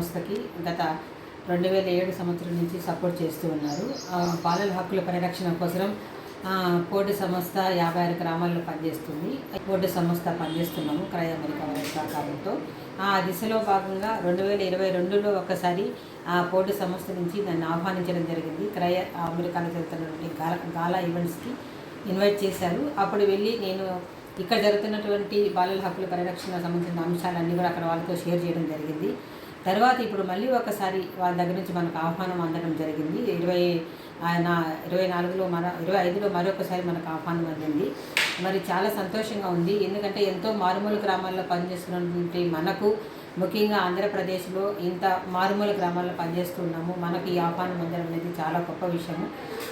సంస్థకి గత రెండు వేల ఏడు సంవత్సరం నుంచి సపోర్ట్ చేస్తూ ఉన్నారు. ఆ, బాలల హక్కుల పరిరక్షణ కోసం పోటీ సంస్థ యాభై ఆరు గ్రామాల్లో పనిచేస్తుంది. పోటీ సంస్థ పనిచేస్తున్నాము క్రయ అమెరికా వారి సహకారంతో. ఆ దిశలో భాగంగా రెండు వేల ఇరవై రెండులో ఒకసారి ఆ పోటీ సంస్థ నుంచి నన్ను ఆహ్వానించడం జరిగింది. క్రయ అమెరికాలో జరుగుతున్నటువంటి గాలా గాలా ఈవెంట్స్కి ఇన్వైట్ చేశారు. అప్పుడు వెళ్ళి నేను ఇక్కడ జరుగుతున్నటువంటి బాలల హక్కుల పరిరక్షణ సంబంధించిన అంశాలన్నీ కూడా అక్కడ వాళ్ళతో షేర్ చేయడం జరిగింది. తర్వాత ఇప్పుడు మళ్ళీ ఒకసారి వాళ్ళ దగ్గర నుంచి మనకు ఆహ్వానం అందడం జరిగింది. ఇరవై ఆయన ఇరవై నాలుగులో మరో ఇరవై ఐదులో మరొకసారి మనకు ఆహ్వానం అందింది. మరి చాలా సంతోషంగా ఉంది. ఎందుకంటే ఎంతో మారుమూల గ్రామాల్లో పనిచేస్తున్నటువంటి మనకు ముఖ్యంగా ఆంధ్రప్రదేశ్లో ఇంత మారుమూల గ్రామాల్లో పనిచేస్తున్నాము మనకు ఈ ఆహ్వానం అందడం అనేది చాలా గొప్ప విషయము.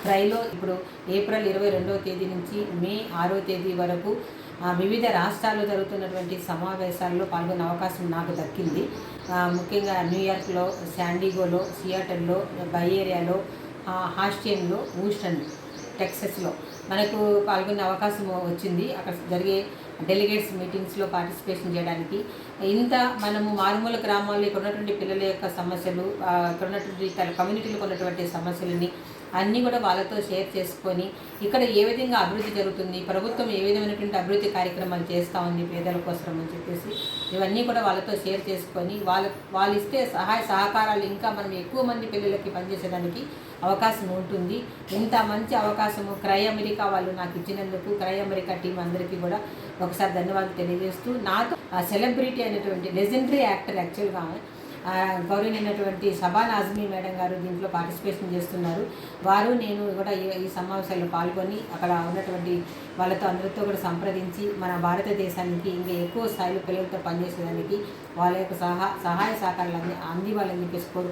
ట్రైలో ఇప్పుడు ఏప్రిల్ ఇరవై రెండవ తేదీ నుంచి మే ఆరో తేదీ వరకు వివిధ రాష్ట్రాల్లో జరుగుతున్నటువంటి సమావేశాల్లో పాల్గొనే అవకాశం నాకు దక్కింది. ముఖ్యంగా న్యూయార్క్లో శాండిగోలో సియాటల్లో బై ఏరియాలో హాస్టియన్లో ఊస్టన్ టెక్సస్లో. మనకు పాల్గొనే అవకాశం వచ్చింది. అక్కడ జరిగే డెలిగేట్స్ మీటింగ్స్లో పార్టిసిపేషన్ చేయడానికి. ఇంత మనము మారుమూల గ్రామాల్లో ఇక్కడ ఉన్నటువంటి పిల్లల యొక్క సమస్యలు ఇక్కడ ఉన్నటువంటి కమ్యూనిటీలకు కమ్యూనిటీలో ఉన్నటువంటి సమస్యలని అన్నీ కూడా వాళ్ళతో షేర్ చేసుకొని ఇక్కడ ఏ విధంగా అభివృద్ధి జరుగుతుంది ప్రభుత్వం ఏ విధమైనటువంటి అభివృద్ధి కార్యక్రమాలు చేస్తూ ఉంది పేదల కోసం అని చెప్పేసి ఇవన్నీ కూడా వాళ్ళతో షేర్ చేసుకొని వాళ్ళ వాళ్ళు ఇస్తే సహాయ సహకారాలు ఇంకా మనం ఎక్కువ మంది పిల్లలకి పనిచేసేదానికి అవకాశం ఉంటుంది. ఇంత మంచి అవకాశము క్రై అమెరికా వాళ్ళు నాకు ఇచ్చినందుకు క్రై అమెరికా టీం అందరికీ కూడా ఒకసారి ధన్యవాదాలు తెలియజేస్తూ నాతో సెలబ్రిటీ అయినటువంటి లెజెండరీ యాక్టర్ యాక్చువల్గా గౌరవనైనటువంటి సభా సబాన్ మేడం గారు దీంట్లో పార్టిసిపేషన్ చేస్తున్నారు. వారు నేను కూడా ఈ సమావేశాల్లో పాల్గొని అక్కడ ఉన్నటువంటి వాళ్ళతో అందరితో కూడా సంప్రదించి మన భారతదేశానికి ఇంకా ఎక్కువ స్థాయిలో పిల్లలతో పనిచేసేదానికి వాళ్ళ యొక్క సహా సహాయ సహకారాలు అంది అందివ్వాలని చెప్పేసి కోరు